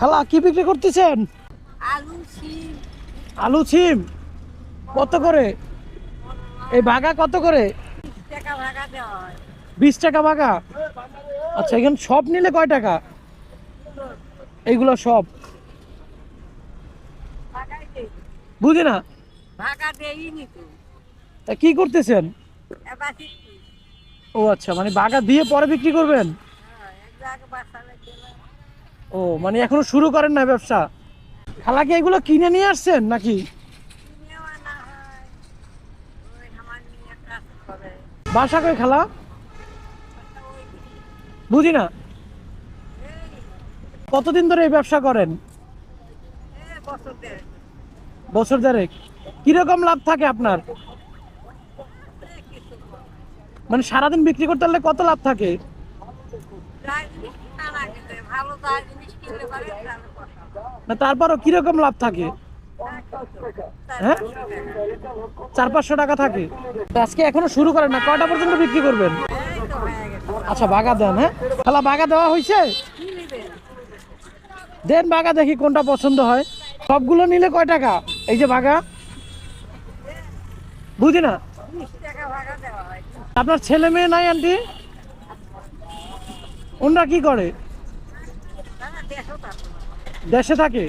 খালা কি বিক্রি করতেছেন? আলু সিম কত করে? এই ভাগা কত করে? বিশ টাকা হয়। ভাগা? আচ্ছা এখানে সব নিলে কয় টাকা? এইগুলো সব? বুঝি না? তো। তা কি করতেছেন? ও আচ্ছা মানে বাগা দিয়ে পরে বিক্রি করবেন? ও মানে এখনও শুরু করেন না ব্যবসা? খালা কি এগুলো কিনে নিয়ে আসছেন নাকি? বাসা কই খালা? বুঝি না। কতদিন ধরে এই ব্যবসা করেন? বছর দেড় বছর দেড়েক। কীরকম লাভ থাকে আপনার। মানে সারাদিন বিক্রি করতে পারলে কত লাভ থাকে? ভালো তাহলে না, তারপরও কীরকম লাভ থাকে? হ্যাঁ? চার পাঁচশো টাকা থাকে। আজকে এখনও শুরু করেন না, কয়টা পর্যন্ত বিক্রি করবেন? আচ্ছা বাগা দেন হ্যাঁ? খালা বাগা দেওয়া হয়েছে দেন বাগা দেখি কোনটা পছন্দ হয়। সবগুলো নিলে কয় টাকা? এই যে বাগা বুঝি না? আপনার ছেলে মেয়ে নাই, আন্টি? ওনরা কি করে? দেশে থাকে।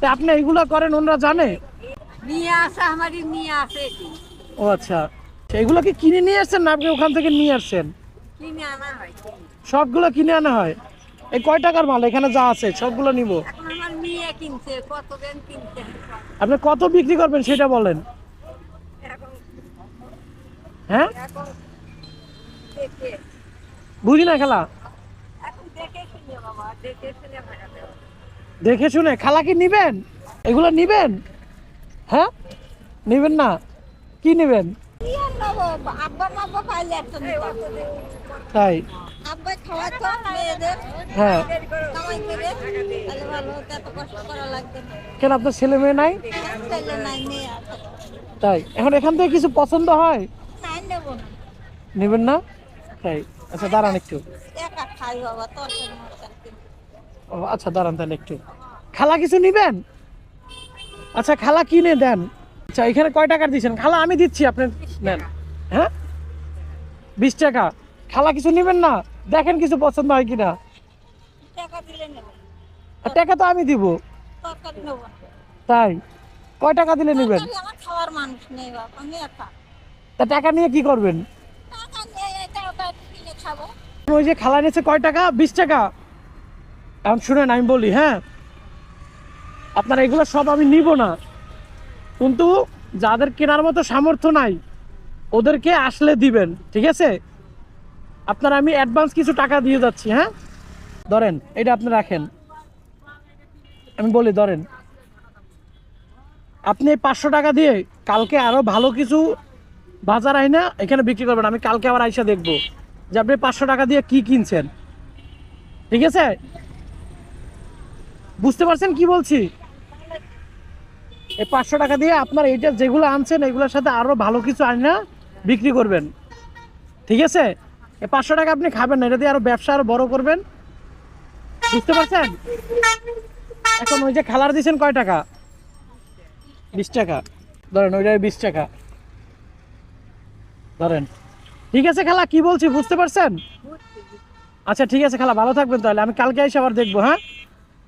তা আপনি এইগুলো করেন ওনারা জানে? নিয়ে আসে আমারই নিয়ে আসে ও আচ্ছা। এগুলো কি কিনে নিয়ে আসছেন না আপনি ওখান থেকে নিয়ে আসছেন? কিনে আনা হয় সবগুলো কিনে আনা হয়? এই কয় টাকার মাল? এখানে যা আছে সবগুলো নিব। আমার মেয়ে কিনছে কতদিন কিনছে? আপনি কত বিক্রি করবেন সেটা বলেন। হ্যাঁ? বুঝি না খেলা? দেখে শুনে বাবা দেখে শুনে দেখে শুনে খালা কি নিবেন? এগুলো নিবেন? হ্যাঁ? নিবেন না? কি নিবেন? তাই। হ্যাঁ। কেন আপনার ছেলে মেয়ে নাই? তাই। এখন এখান থেকে কিছু পছন্দ হয়? নেবেন না? তাই। আচ্ছা দাঁড়ান একটু। ও আচ্ছা দাঁড়ান তাহলে একটু। খালা কিছু নিবেন? আচ্ছা খালা কিনে দেন। আচ্ছা এখানে কয় টাকার দিচ্ছেন? খালা আমি দিচ্ছি আপনি নেন। হ্যাঁ? বিশ টাকা। খালা কিছু নেবেন না? দেখেন কিছু পছন্দ হয় কিনা। টাকা তো আমি দিব। তাই? কয় টাকা দিলে নেবেন? তা টাকা নিয়ে কি করবেন? ওই যে খালা নিয়েছে কয় টাকা? বিশ টাকা। এখন শুনেন, আমি বলি হ্যাঁ আপনার এগুলো সব আমি নিব না। কিন্তু যাদের কেনার মতো সামর্থ্য নাই, ওদেরকে আসলে দিবেন, ঠিক আছে? আপনার, আমি অ্যাডভান্স কিছু টাকা দিয়ে যাচ্ছি হ্যাঁ? ধরেন, এটা আপনি রাখেন। আমি বলি, ধরেন, আপনি পাঁচশো টাকা দিয়ে কালকে আরও ভালো কিছু বাজার আইনা, এখানে বিক্রি করবেন। আমি কালকে আবার আইসা দেখব যে আপনি পাঁচশো টাকা দিয়ে কি কিনছেন। ঠিক আছে? বুঝতে পারছেন কি বলছি? এই পাঁচশো টাকা দিয়ে আপনার এইটা যেগুলো আনছেন, এগুলোর সাথে আরও ভালো কিছু আইনা বিক্রি করবেন। ঠিক আছে? এই পাঁচশো টাকা আপনি খাবেন না, এটা দিয়ে আরও ব্যবসা আরও বড় করবেন। বুঝতে পারছেন? এখন ওই যে খালার দিয়েছেন কয় টাকা? বিশ টাকা। ধরেন ওইটা বিশ টাকা। ধরেন। ঠিক আছে খালা, কি বলছি, বুঝতে পারছেন? আচ্ছা ঠিক আছে খালা, ভালো থাকবেন তাহলে। আমি কালকে এসে আবার দেখব হ্যাঁ?